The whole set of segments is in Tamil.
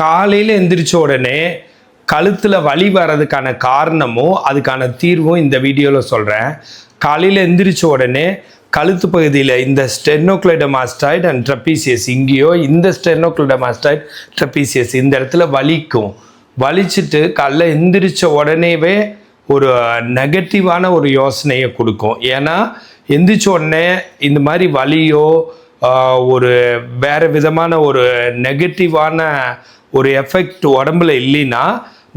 காலையில் எந்திரிச்ச உடனே கழுத்தில் வலி வர்றதுக்கான காரணமும் அதுக்கான தீர்வும் இந்த வீடியோவில் சொல்கிறேன் காலையில் எந்திரிச்ச உடனே கழுத்து பகுதியில் இந்த ஸ்டெர்னோக்ளைடமாஸ்டாய்ட் அண்ட் ட்ரப்பீசியஸ் இங்கேயோ இந்த ஸ்டெர்னோக்ளைடமாஸ்டாய்ட் ட்ரப்பீசியஸ் இந்த இடத்துல வலிக்கும். வலிச்சுட்டு காலைல எந்திரிச்ச உடனேவே ஒரு நெகட்டிவான ஒரு யோசனையை கொடுக்கும். ஏன்னா எந்திரிச்ச உடனே இந்த மாதிரி வலியோ ஒரு வேறு விதமான ஒரு நெகட்டிவான ஒரு எஃபெக்ட் உடம்புல இல்லைன்னா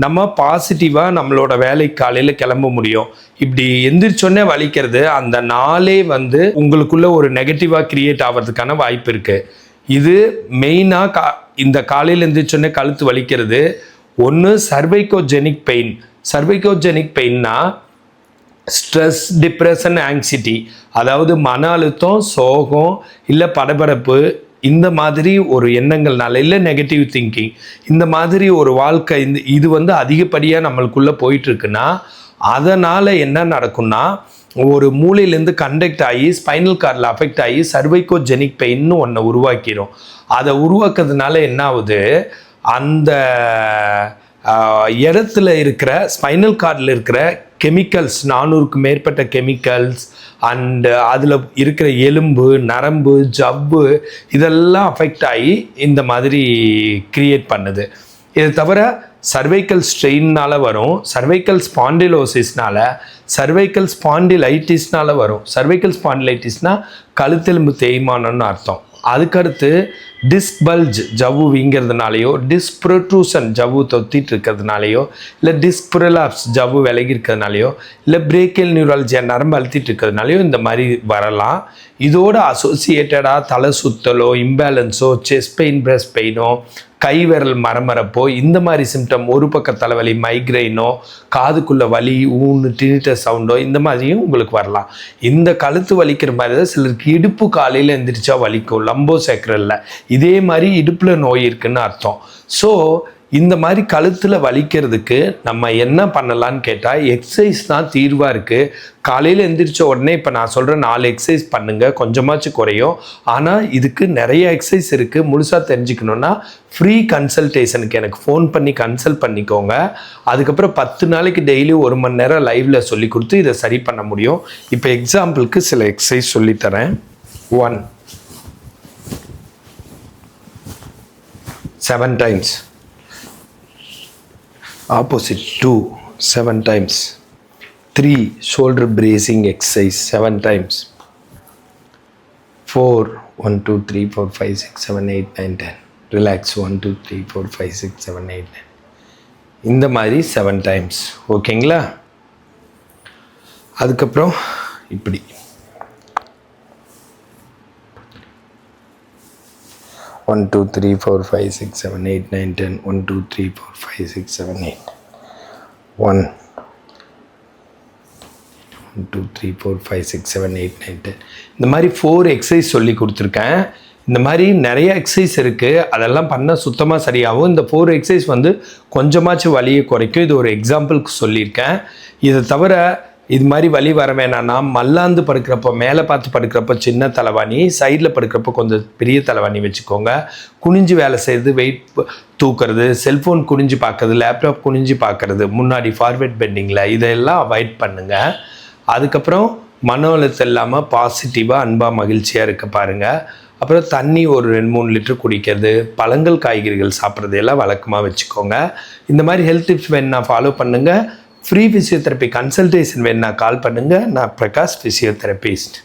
நம்ம பாசிட்டிவாக நம்மளோட வேலைக்கு காலையில் கிளம்ப முடியும். இப்படி எந்திரிச்சோடனே வலிக்கிறது அந்த நாளே வந்து உங்களுக்குள்ள ஒரு நெகட்டிவாக கிரியேட் ஆகிறதுக்கான வாய்ப்பு இருக்குது இது மெயினாக கா இந்த காலையில் எந்திரிச்சோடனே கழுத்து வலிக்கிறது. ஒன்று சர்வைக்கோஜெனிக் பெயின் சர்வைக்கோஜெனிக் பெயின்னா ஸ்ட்ரெஸ் டிப்ரெஷன் ஆங்ஸிட்டி அதாவது மன அழுத்தம் சோகம் இல்லை படபடப்பு இந்த மாதிரி ஒரு எண்ணங்கள்னால இல்லை நெகட்டிவ் திங்கிங் இந்த மாதிரி ஒரு வாழ்க்கை இந்த இது வந்து அதிகப்படியாக நம்மளுக்குள்ளே போயிட்டுருக்குன்னா அதனால் என்ன நடக்கும்னா ஒரு மூளையிலேருந்து கண்டக்ட் ஆகி ஸ்பைனல் கார்டில் அஃபெக்ட் ஆகி சர்வைகோஜெனிக் பெயின்னு ஒன்றை உருவாக்கிடும் அதை உருவாக்குறதுனால என்ன ஆகுது? அந்த இடத்துல இருக்கிற ஸ்பைனல் கார்டில் இருக்கிற கெமிக்கல்ஸ் நானூறுக்கு மேற்பட்ட கெமிக்கல்ஸ் அண்டு uh, அதில் இருக்கிற எலும்பு நரம்பு ஜவ்வு இதெல்லாம் அஃபெக்ட் ஆகி இந்த மாதிரி கிரியேட் பண்ணுது. இதை தவிர சர்வைக்கல் ஸ்ட்ரெயின்னால வரும் சர்வைக்கல் ஸ்பாண்டிலோசிஸ்னால் சர்வைக்கல் ஸ்பாண்டிலைட்டிஸ்னால் வரும். சர்வைக்கல் ஸ்பாண்டிலைட்டிஸ்னால் கழுத்தெலும்பு தேய்மானம்னு அர்த்தம். அதுக்கடுத்து டிஸ்க் பல்ஜ் ஜவ்வு வீங்கிறதுனாலையோ டிஸ்க் ஜவ்வு தொத்திட்டு இருக்கிறதுனாலையோ இல்லை டிஸ்ப்ரலாப்ஸ் ஜவ்வு விலகி இருக்கிறதுனாலையோ இல்லை பிரேக்கல் நியூராலஜியா நரம்பு அழுத்திட்டு இருக்கிறதுனாலையோ இந்த மாதிரி வரலாம். இதோட அசோசியேட்டடாக தலை சுத்தலோ இம்பேலன்ஸோ செஸ்ட் பெயின் பிரஸ்ட் பெயினோ கை விரல் மரமரப்போ இந்த மாதிரி சிம்டம் ஒரு பக்க தலைவலி மைக்ரைனோ காதுக்குள்ளே வலி ஊன்னு டினிட்ட சவுண்டோ இந்த மாதிரியும் உங்களுக்கு வரலாம். இந்த கழுத்து வலிக்கிற மாதிரி தான் சிலருக்கு இடுப்பு காலையில் எந்திரிச்சா வலிக்கும் லம்போ சேக்கரல்ல. இதே மாதிரி இடுப்பில் நோய் இருக்குன்னு அர்த்தம். ஸோ இந்த மாதிரி கழுத்தில் வலிக்கிறதுக்கு நம்ம என்ன பண்ணலான்னு கேட்டால் எக்ஸசைஸ் தான் தீர்வாக இருக்குது காலையில் எந்திரிச்ச உடனே இப்போ நான் சொல்கிற நாலு எக்ஸசைஸ் பண்ணுங்கள் கொஞ்சமாச்சும் குறையும். ஆனால் இதுக்கு நிறைய எக்ஸசைஸ் இருக்குது முழுசாக தெரிஞ்சுக்கணுன்னா ஃப்ரீ கன்சல்டேஷனுக்கு எனக்கு ஃபோன் பண்ணி கன்சல்ட் பண்ணிக்கோங்க. அதுக்கப்புறம் பத்து நாளைக்கு டெய்லி ஒரு மணி நேரம் லைவில் சொல்லி கொடுத்து இதை சரி பண்ண முடியும். இப்போ எக்ஸாம்பிளுக்கு சில எக்ஸசைஸ் சொல்லித்தரேன் one seven times opposite two seven times three shoulder bracing exercise seven times four one two three four five six seven eight nine ten relax one two three four five six seven eight nine இந்த மாதிரி செவன் டைம்ஸ் ஓகேங்களா அதுக்கப்புறம் இப்படி one two three four five six seven eight nine ten one two three four five six seven eight one one two three four five six seven eight nine ten இந்த மாதிரி ஃபோர் எக்ஸசைஸ் சொல்லி கொடுத்துருக்கேன். இந்த மாதிரி நிறைய எக்ஸசைஸ் இருக்குது அதெல்லாம் பண்ணால் சுத்தமாக சரியாகும். இந்த ஃபோர் எக்ஸசைஸ் வந்து கொஞ்சமாச்சும் வலியை குறைக்கும். இது ஒரு எக்ஸாம்பிளுக்கு சொல்லியிருக்கேன். இதை தவிர இது மாதிரி வழி வர வேணாம்னா மல்லாந்து படுக்கிறப்போ மேலே பார்த்து படுக்கிறப்போ சின்ன தலைவாணி சைடில் படுக்கிறப்போ கொஞ்சம் பெரிய தலைவாணி வச்சுக்கோங்க. குனிஞ்சு வேலை செய்கிறது வெயிட் தூக்குறது செல்ஃபோன் குனிஞ்சு பார்க்கறது லேப்டாப் குனிஞ்சு பார்க்கறது முன்னாடி ஃபார்வேர்ட் பெண்டிங்கில் இதெல்லாம் அவாய்ட் பண்ணுங்கள் அதுக்கப்புறம் மன அழுத்தம் இல்லாமல் பாசிட்டிவாக அன்பாக மகிழ்ச்சியாக இருக்க பாருங்கள் அப்புறம் தண்ணி ஒரு ரெண்டு மூணு லிட்டர் குடிக்கிறது பழங்கள் காய்கறிகள் சாப்பிட்றது எல்லாம் வழக்கமாக வச்சுக்கோங்க. இந்த மாதிரி ஹெல்த் டிப்ஸ் வேணுன்னா ஃபாலோ பண்ணுங்கள் ஃப்ரீ ஃபிசியோதெரப்பி கன்சல்டேஷன் வேணுன்னா கால் பண்ணுங்கள் நான் பிரகாஷ் ஃபிசியோதெரபிஸ்ட்